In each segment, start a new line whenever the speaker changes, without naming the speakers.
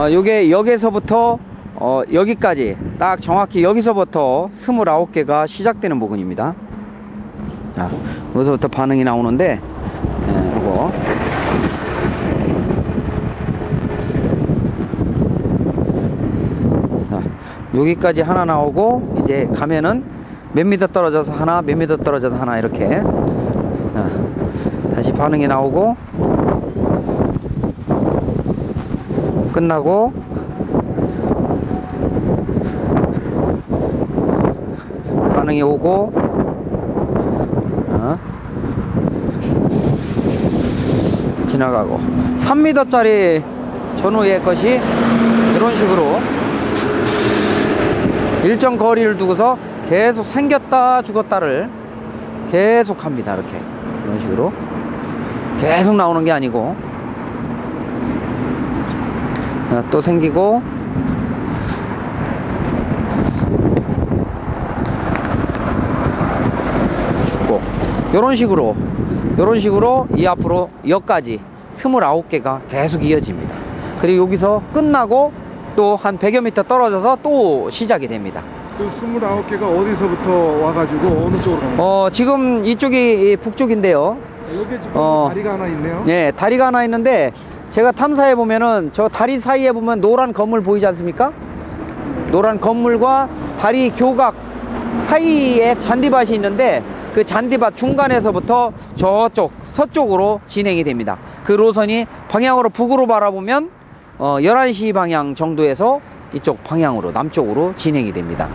어, 요게 여기서부터 어, 여기까지 딱 정확히 여기서부터 29개가 시작되는 부분입니다. 자, 여기서부터 반응이 나오는데, 예, 요거. 자, 여기까지 하나 나오고, 이제 가면은 몇 미터 떨어져서 하나, 몇 미터 떨어져서 하나, 이렇게. 자, 다시 반응이 나오고, 끝나고, 반응이 오고, 어? 지나가고. 3m짜리 전후의 것이 이런 식으로 일정 거리를 두고서 계속 생겼다 죽었다를 계속 합니다. 이렇게. 이런 식으로 계속 나오는 게 아니고 어, 또 생기고 죽고 이런 식으로 이런 식으로 이 앞으로 여기까지 29개가 계속 이어집니다 그리고 여기서 끝나고 또 한 100여 미터 떨어져서 또 시작이 됩니다
그 29개가 어디서부터 와가지고 어느 쪽으로 거예요?
어 지금 이쪽이 북쪽인데요
여기 지금
어.
다리가 하나 있네요.
네 다리가 하나 있는데 제가 탐사해 보면은 저 다리 사이에 보면 노란 건물 보이지 않습니까 노란 건물과 다리 교각 사이에 잔디밭이 있는데 그 잔디밭 중간에서부터 저쪽 서쪽으로 진행이 됩니다. 그 노선이 방향으로 북으로 바라보면 어 11시 방향 정도에서 이쪽 방향으로 남쪽으로 진행이 됩니다.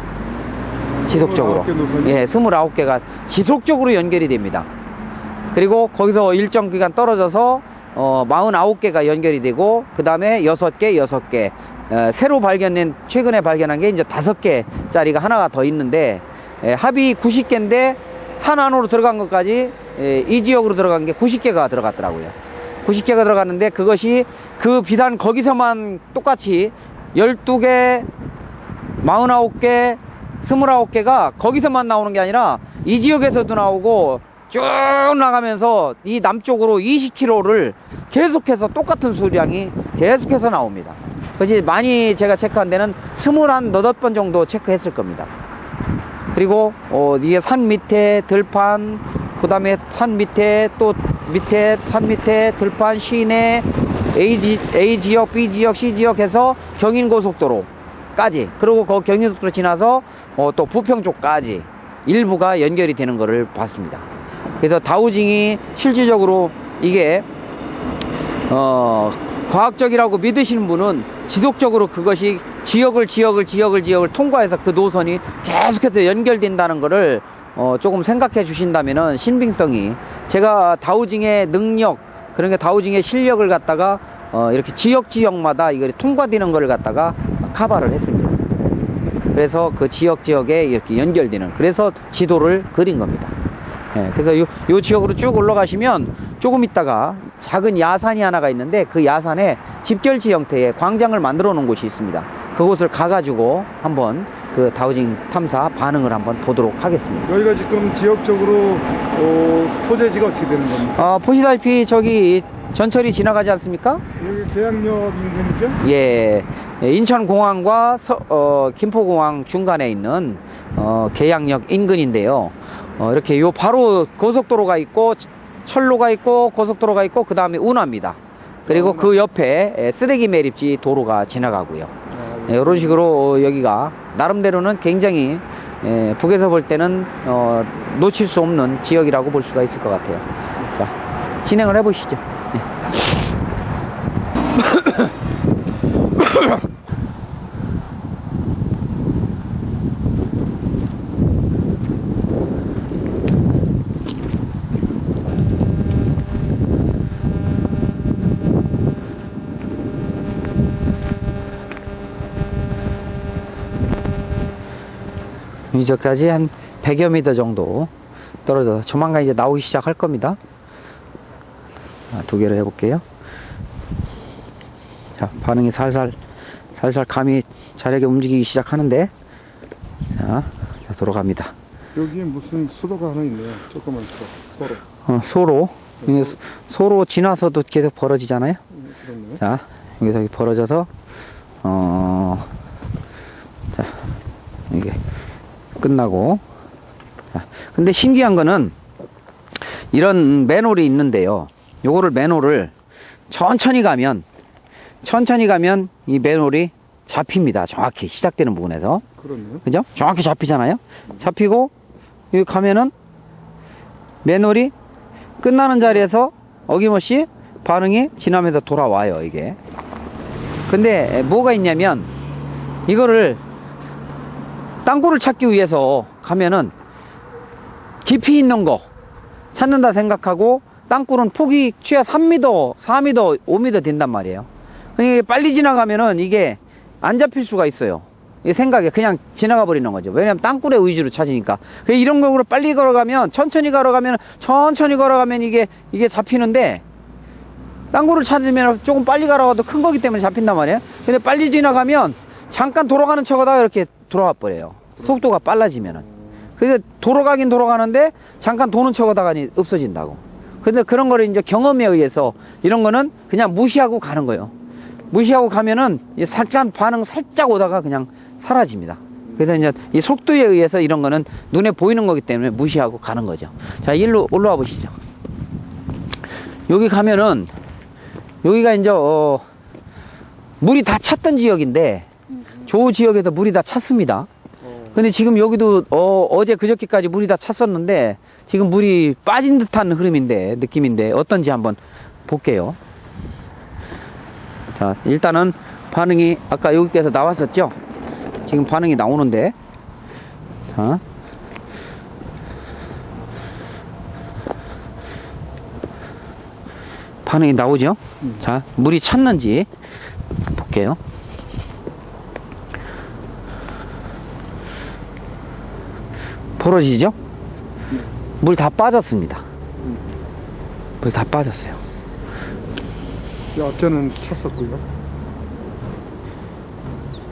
지속적으로.
29개 노선이?
예, 29개가 지속적으로 연결이 됩니다. 그리고 거기서 일정 기간 떨어져서 어 49개가 연결이 되고 그 다음에 6개, 6개. 어, 새로 발견된 최근에 발견한 게 이제 5개짜리가 하나가 더 있는데 예, 합이 90개인데 산 안으로 들어간 것까지 예, 이 지역으로 들어간 게 90개가 들어갔더라고요. 90개가 들어갔는데 그것이 그 비단 거기서만 똑같이 12개, 49개, 29개가 거기서만 나오는 게 아니라 이 지역에서도 나오고 쭉 나가면서 이 남쪽으로 20km를 계속해서 똑같은 수량이 계속해서 나옵니다. 그것이 많이 제가 체크한 데는 21, 너덟 번 정도 체크했을 겁니다. 그리고 어, 이게 산 밑에 들판, 그 다음에 산 밑에 또 밑에 산 밑에 들판 시내 A, 지, A 지역, B 지역, C 지역 해서 경인고속도로까지 그리고 그 경인고속도로 지나서 어, 또 부평 쪽까지 일부가 연결이 되는 것을 봤습니다. 그래서 다우징이 실질적으로 이게 어, 과학적이라고 믿으시는 분은 지속적으로 그것이 지역을 지역을 지역을 지역을 통과해서 그 노선이 계속해서 연결된다는 것을 어, 조금 생각해 주신다면은 신빙성이 제가 다우징의 능력 그러니까 다우징의 실력을 갖다가 어, 이렇게 지역 지역마다 이걸 통과되는 걸 갖다가 카바를 했습니다. 그래서 그 지역 지역에 이렇게 연결되는 그래서 지도를 그린 겁니다. 예, 그래서 요, 요 지역으로 쭉 올라가시면 조금 있다가 작은 야산이 하나가 있는데 그 야산에 집결지 형태의 광장을 만들어 놓은 곳이 있습니다. 그곳을 가가지고 한번 그 다우징 탐사 반응을 한번 보도록 하겠습니다.
여기가 지금 지역적으로 어, 소재지가 어떻게 되는 겁니까?
어, 보시다시피 저기 전철이 지나가지 않습니까?
여기 계양역 인근이죠?
예, 예, 인천공항과 서- 어, 김포공항 중간에 있는 어, 계양역 인근인데요. 어, 이렇게 요 바로 고속도로가 있고 철로가 있고 고속도로가 있고 그 다음에 운하입니다. 그리고 그 옆에 예, 쓰레기 매립지 도로가 지나가고요.
아,
예, 이런 식으로 어, 여기가 나름대로는 굉장히 예, 북에서 볼 때는 어, 놓칠 수 없는 지역이라고 볼 수가 있을 것 같아요. 자, 진행을 해보시죠. 네. 이제까지 한 100여 미터 정도 떨어져서 조만간 이제 나오기 시작할 겁니다. 자, 두 개를 해볼게요. 자, 반응이 살살, 살살 감이 잘하게 움직이기 시작하는데, 자, 자 돌아갑니다.
여기에 무슨 수도가 하나 있네요. 조그만 수도. 서로.
어, 소로, 소- 소로 지나서도 계속 벌어지잖아요.
음, 그렇네요.
자, 여기서 벌어져서 어, 자, 이게 끝나고. 자, 근데 신기한 거는 이런 맨홀이 있는데요. 요거를 맨홀을 천천히 가면, 천천히 가면 이 맨홀이 잡힙니다. 정확히 시작되는 부분에서.
그렇네요.
그죠? 정확히 잡히잖아요. 잡히고 여기 가면은 맨홀이 끝나는 자리에서 어김없이 반응이 지나면서 돌아와요. 이게. 근데 뭐가 있냐면 이거를 땅굴을 찾기 위해서 가면은 깊이 있는 거 찾는다 생각하고 땅굴은 폭이 최하 3m, 4m, 5m 된단 말이에요. 그러니까 빨리 지나가면은 이게 안 잡힐 수가 있어요. 이 생각에 그냥 지나가 버리는 거죠. 왜냐면 땅굴의 위주로 찾으니까. 그 이런 경우로 빨리 걸어가면 천천히 걸어가면 천천히 걸어가면 이게 이게 잡히는데 땅굴을 찾으면 조금 빨리 걸어가도 큰 거기 때문에 잡힌단 말이에요. 근데 빨리 지나가면 잠깐 돌아가는 척하다가 이렇게 돌아와 버려요. 속도가 빨라지면은. 그래서 돌아가긴 돌아가는데 잠깐 도는 척하다가 없어진다고. 근데 그런 거를 이제 경험에 의해서 이런 거는 그냥 무시하고 가는 거예요. 무시하고 가면은 이 살짝 반응 살짝 오다가 그냥 사라집니다. 그래서 이제 이 속도에 의해서 이런 거는 눈에 보이는 거기 때문에 무시하고 가는 거죠. 자, 일로 올라와 보시죠. 여기 가면은 여기가 이제 어, 물이 다 찼던 지역인데 조 지역에서 물이 다 찼습니다. 근데 지금 여기도 어, 어제 그저께까지 물이 다 찼었는데 지금 물이 빠진 듯한 흐름인데 느낌인데 어떤지 한번 볼게요. 자 일단은 반응이 아까 여기께서 나왔었죠. 지금 반응이 나오는데 자 반응이 나오죠. 자 물이 찼는지 볼게요. 벌어지죠? 물 다 빠졌습니다. 물 다 빠졌어요.
이 앞전은 찼었고요.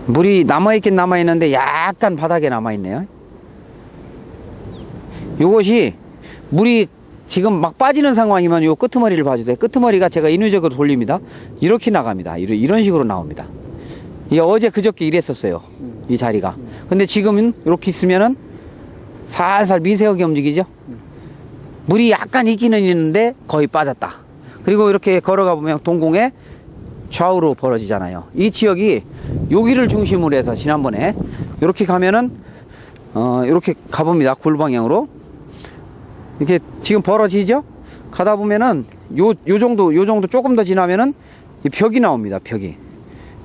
물이 남아있긴 남아있는데 약간 바닥에 남아있네요. 요것이 물이 지금 막 빠지는 상황이면 요 끄트머리를 봐주세요. 끄트머리가 제가 인위적으로 돌립니다. 이렇게 나갑니다. 이런, 이런 식으로 나옵니다. 이게 어제 그저께 이랬었어요. 이 자리가. 근데 지금은 이렇게 있으면은 살살 미세하게 움직이죠. 물이 약간 있기는 있는데 거의 빠졌다. 그리고 이렇게 걸어가 보면 동공에 좌우로 벌어지잖아요. 이 지역이 여기를 중심으로 해서 지난번에 이렇게 가면은 어 이렇게 가봅니다. 굴 방향으로 이렇게 지금 벌어지죠? 가다 보면은 요 요 정도 요 정도 조금 더 지나면은 이 벽이 나옵니다. 벽이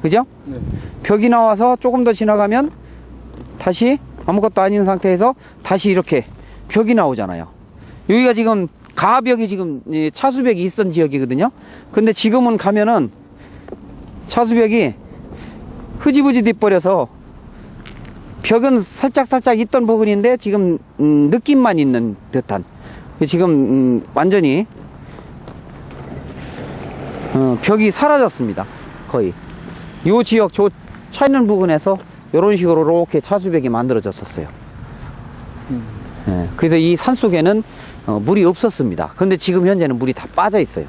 그죠?
네.
벽이 나와서 조금 더 지나가면 다시 아무것도 아닌 상태에서 다시 이렇게 벽이 나오잖아요. 여기가 지금 가벽이 지금 이 차수벽이 있던 지역이거든요. 근데 지금은 가면은 차수벽이 흐지부지 돼버려서 벽은 살짝 살짝 있던 부분인데 지금 음, 느낌만 있는 듯한 지금 음, 완전히 어, 벽이 사라졌습니다. 거의 요 지역 저 차 있는 부분에서 이런 식으로 이렇게 차수벽이 만들어졌었어요. 예, 그래서 이 산 속에는 어, 물이 없었습니다. 근데 지금 현재는 물이 다 빠져 있어요.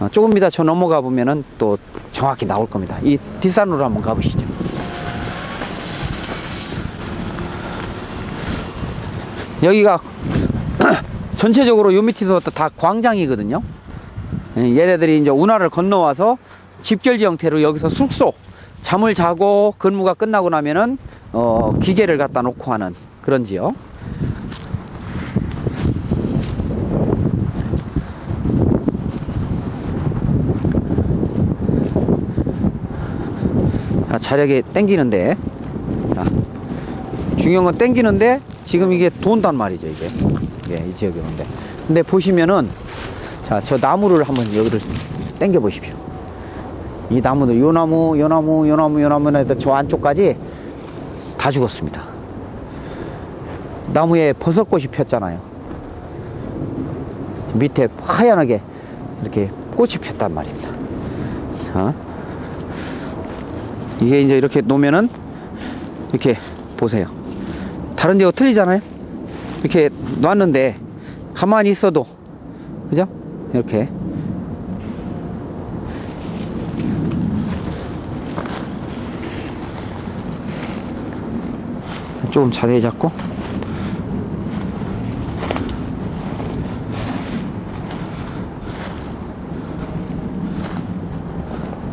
어, 조금 이따 저 넘어가 보면은 또 정확히 나올 겁니다. 이 뒷산으로 한번 가보시죠. 여기가 전체적으로 요 밑에서 다 광장이거든요. 예, 얘네들이 이제 운하를 건너와서 집결지 형태로 여기서 숙소 잠을 자고 근무가 끝나고 나면은 어, 기계를 갖다 놓고 하는 그런 지역. 자, 자력이 땡기는데. 자, 중요한 건 땡기는데 지금 이게 돈단 말이죠 이게. 예, 이 지역에 오는데. 근데 보시면은 자 저 나무를 한번 여기를 땡겨 보십시오 이 나무들 요 나무 요 나무 요 나무 요 나무 해서 저 안쪽까지 다 죽었습니다 나무에 버섯꽃이 폈잖아요 밑에 하얀하게 이렇게 꽃이 폈단 말입니다 자 이게 이제 이렇게 놓으면은 이렇게 보세요. 다른 데하고 틀리잖아요. 이렇게 놨는데 가만히 있어도 그죠? 이렇게 조금 자세히 잡고.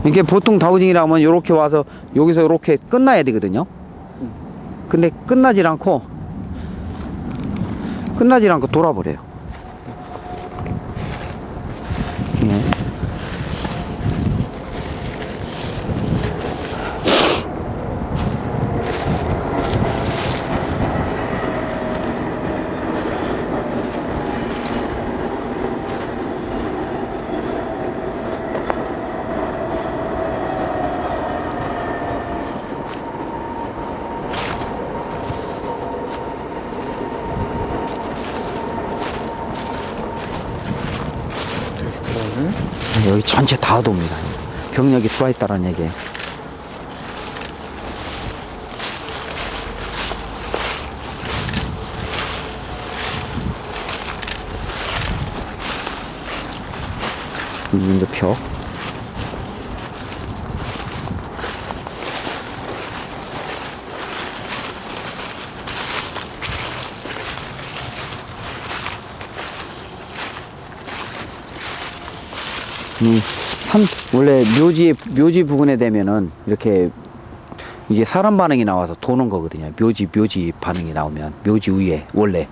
이게 보통 다우징이라면 이렇게 와서 여기서 이렇게 끝나야 되거든요. 근데 끝나질 않고 끝나질 않고 돌아버려요. 여기 전체 다 돕니다. 병력이 들어와 있다는 얘기예요. 민도표. 이 산, 원래 묘지, 묘지 부근에 되면은 이렇게 이게 사람 반응이 나와서 도는 거거든요. 묘지, 묘지 반응이 나오면. 묘지 위에, 원래.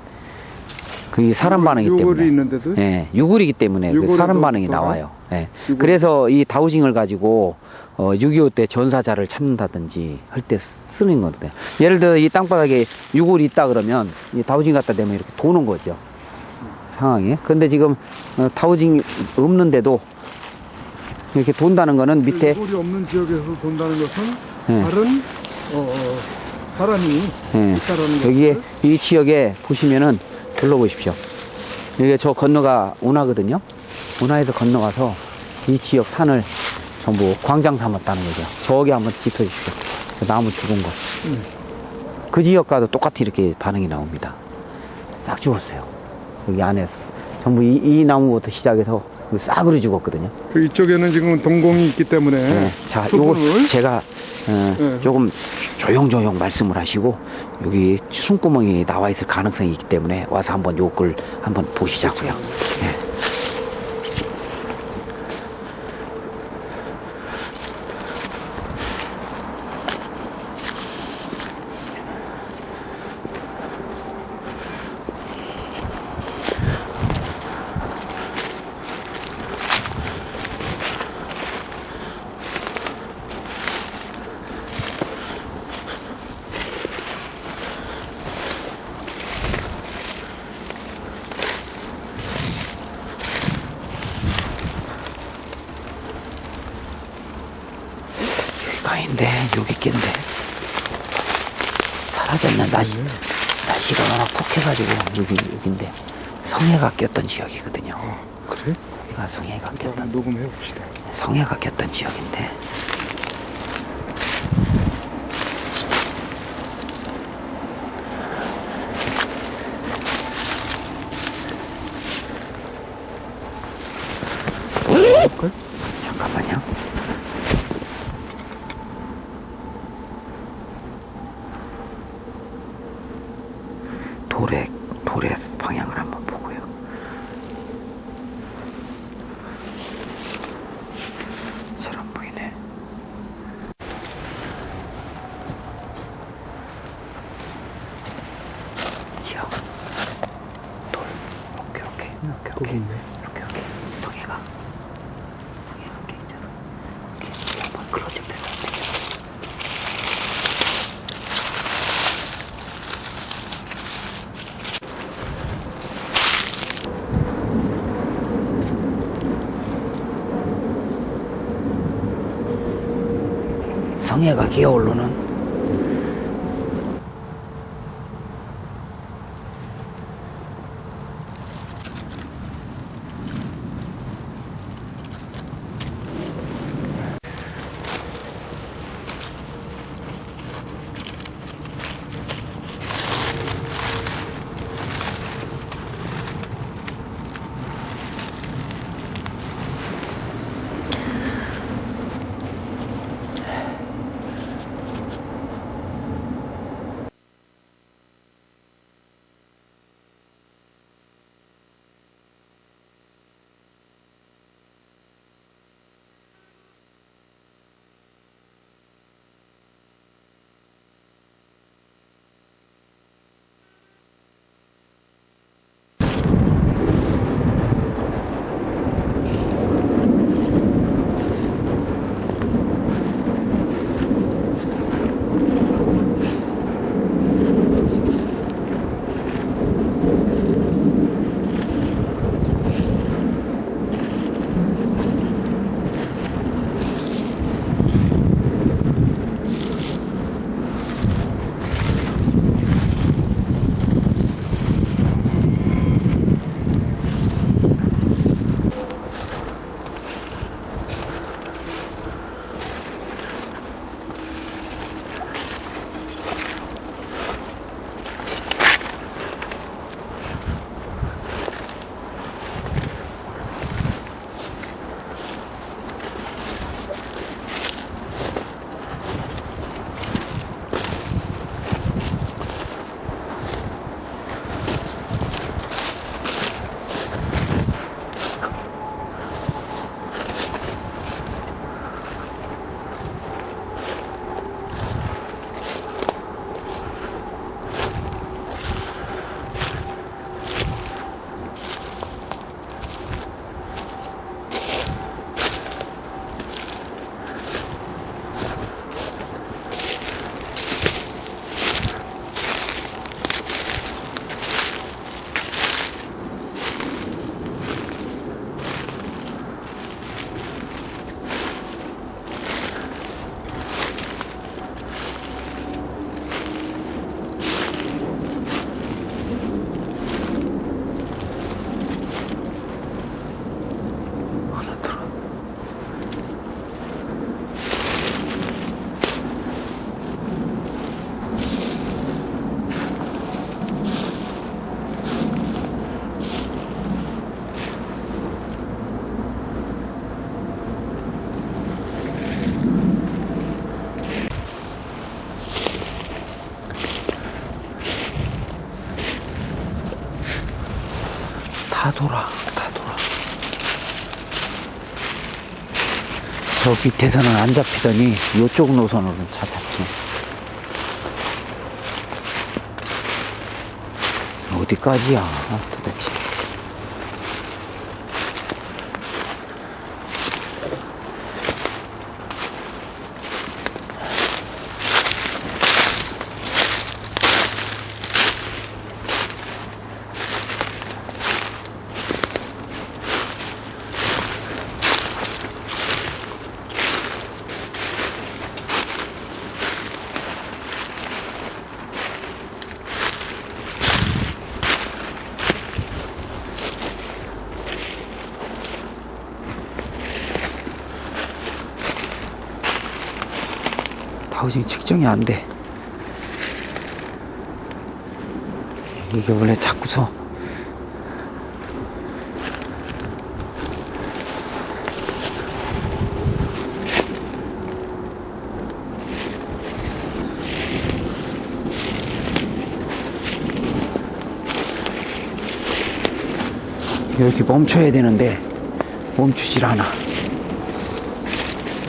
그게 사람 반응이기 때문에.
있는데도
예, 유골이기 때문에 그 사람 반응이
또
나와요. 예.
유골.
그래서 이 다우징을 가지고 어, 6.25 때 전사자를 찾는다든지 할 때 쓰는 거거든요. 예를 들어 이 땅바닥에 유골이 있다 그러면 이 다우징 갖다 대면 이렇게 도는 거죠. 상황이. 근데 지금 어, 다우징 없는데도 이렇게 돈다는 거는 밑에
요걸이 없는 지역에서 돈다는 것은
예.
다른 어, 어, 사람이
예.
있다라는
여기에 이 지역에 보시면은 둘러보십시오. 여기 저 건너가 운하거든요. 운하에서 건너가서 이 지역 산을 전부 광장 삼았다는 거죠. 저기 한번 짚어주십시오. 저 나무 죽은 거.
음.
그 지역과도 똑같이 이렇게 반응이 나옵니다. 싹 죽었어요. 여기 안에 전부 이, 이 나무부터 시작해서 싸그리 죽었거든요.
그 이쪽에는 지금 동공이 있기 때문에
네. 자,
수분을
요거 제가 어,
네.
조금 조용조용 말씀을 하시고 여기 숨구멍이 나와 있을 가능성이 있기 때문에 와서 한번 요걸 한번 보시자고요. 예. 여기가 아닌데 여기 있겠는데 사라졌네 날씨 날씨가 워낙 폭해가지고 여기 여기인데 성해가 꼈던 지역이거든요.
그래?
여기가 성해가 꼈던
녹음해 봅시다.
성해가 꼈던 지역인데
볼까요?
잠깐만요. 돌의 돌의 방향을 한번 보고요. 잘 안 보이네. 지역 돌 오케이 오케이 오케이
거기
오케이
있네.
이렇게 이렇게 성애가 성애가 이렇게 있잖아. 이렇게 한번 클로즈업 해서 성애가 기어오르는 저 밑에서는 안 잡히더니 이쪽 노선으로는 잘 잡히네. 어디까지야, 도대체. 다우징 측정이 안 돼. 이게 원래 자꾸서 이렇게 멈춰야 되는데 멈추질 않아.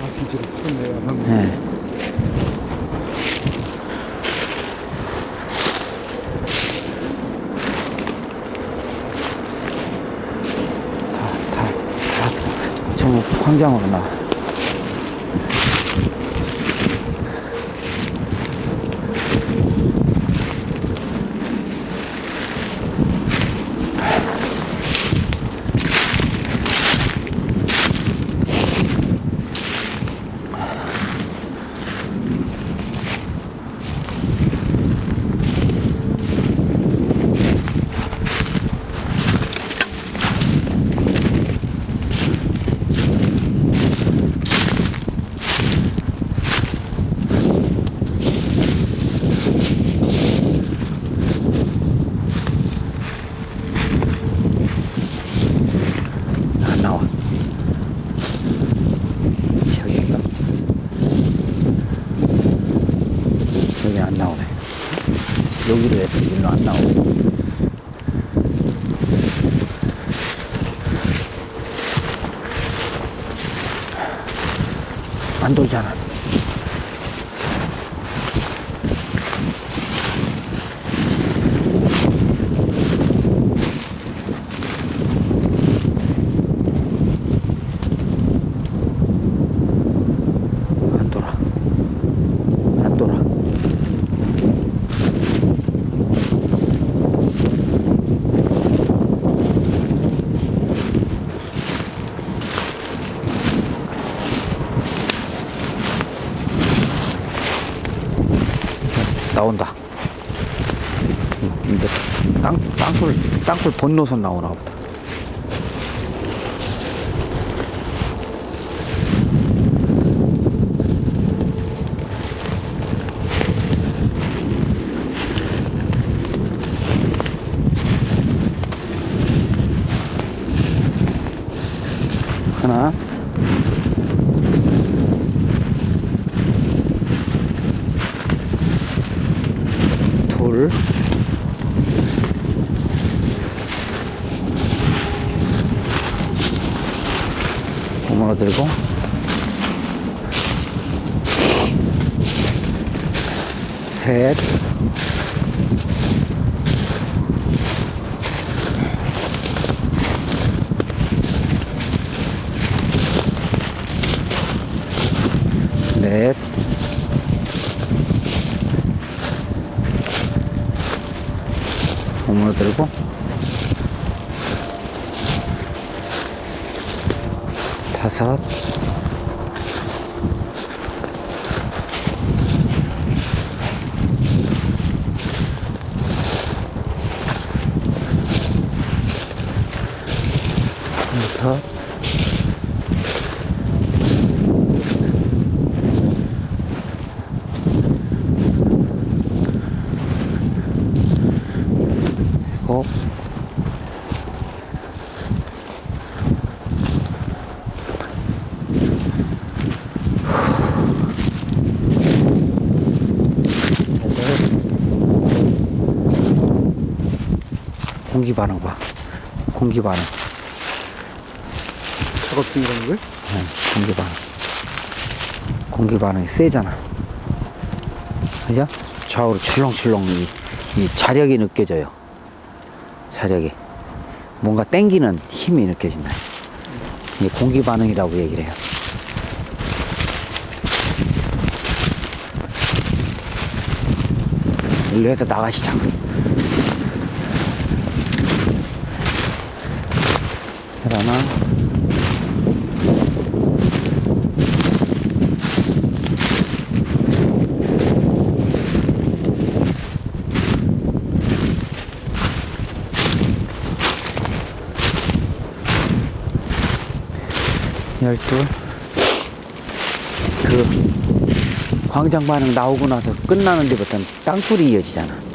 앞뒤로 쳤네요. 형.
네. 다, 다, 다, 전부 광장으로 나. 안 나와. 여기가. 여기 안 나오네. 여기로 해서 일로 안 나오고. 안 돌잖아. 안 돌아. 안 돌아. 나온다. 음, 이제 땅, 땅굴, 본노선 나오나 보다. 하나, 둘, 고마워 들고, 셋, 넷, 고마워 들고, 다섯, 일곱, 여덟, 공기 반응 봐. 공기 반응.
작업 중이라는 거예요?
네, 공기 반응. 공기 반응이 세잖아. 그죠? 좌우로 출렁출렁 이, 이 자력이 느껴져요. 자력이. 뭔가 땡기는 힘이 느껴진다. 이게 공기 반응이라고 얘기를 해요. 일로 해서 나가시자. 그러나 열둘 그 광장 반응 나오고 나서 끝나는 데부터는 땅굴이 이어지잖아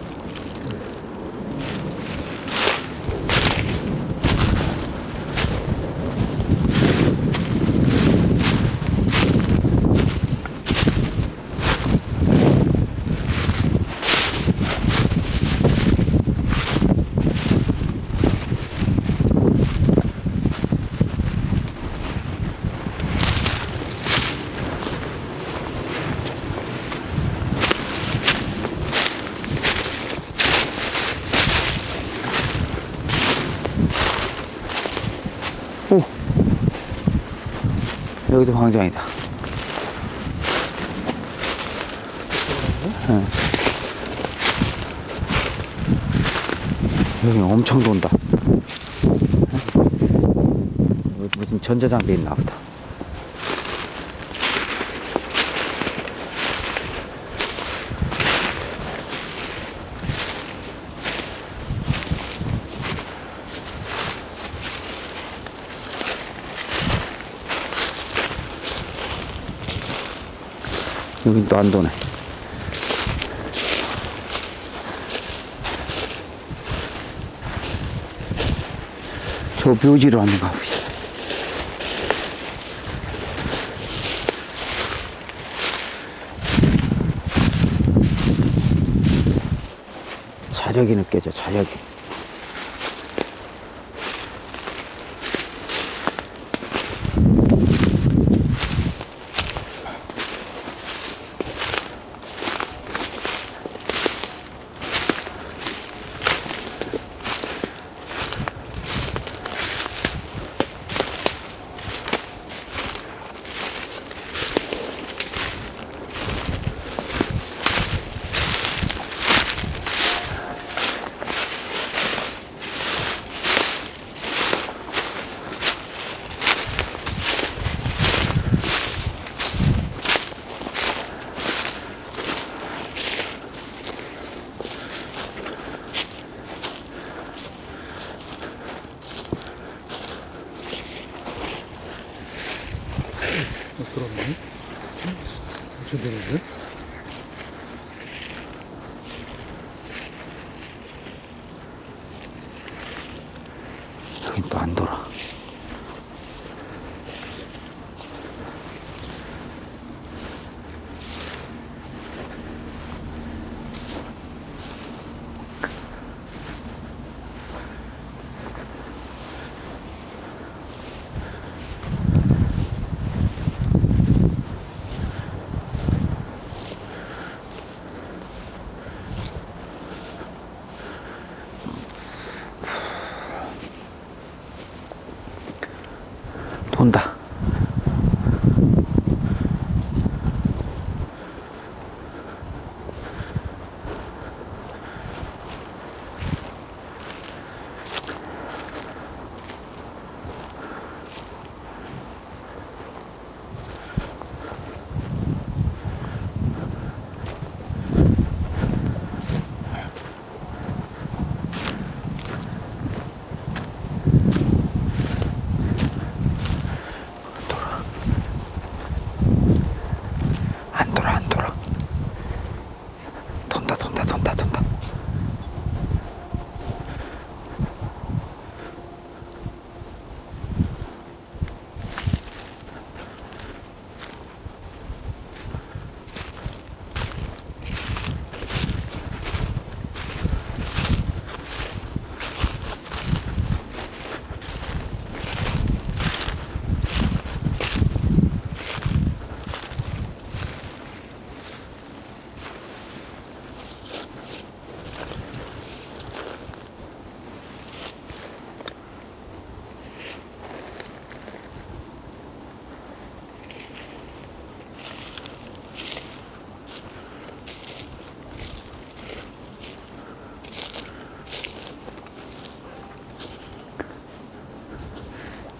여기도 광장이다 응. 여기 엄청 돈다 응? 무슨 전자장비 있나 보다 여긴 또 안 도네. 저 묘지로 한번 가봅시다. 자력이 느껴져, 자력이.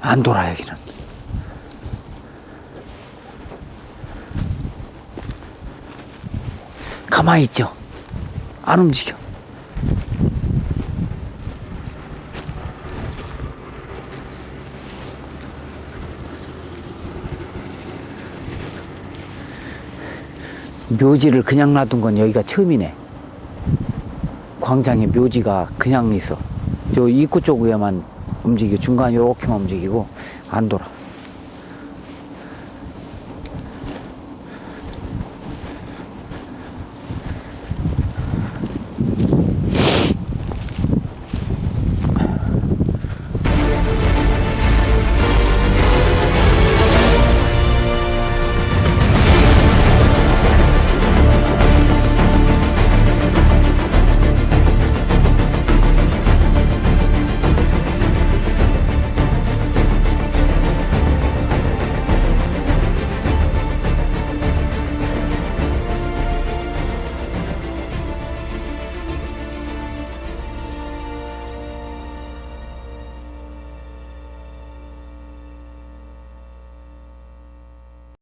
안 돌아, 여기는. 가만히 있죠. 안 움직여. 묘지를 그냥 놔둔 건 여기가 처음이네. 광장에 묘지가 그냥 있어. 저 입구 쪽 위에만 움직이고 중간 이렇게만 움직이고 안 돌아.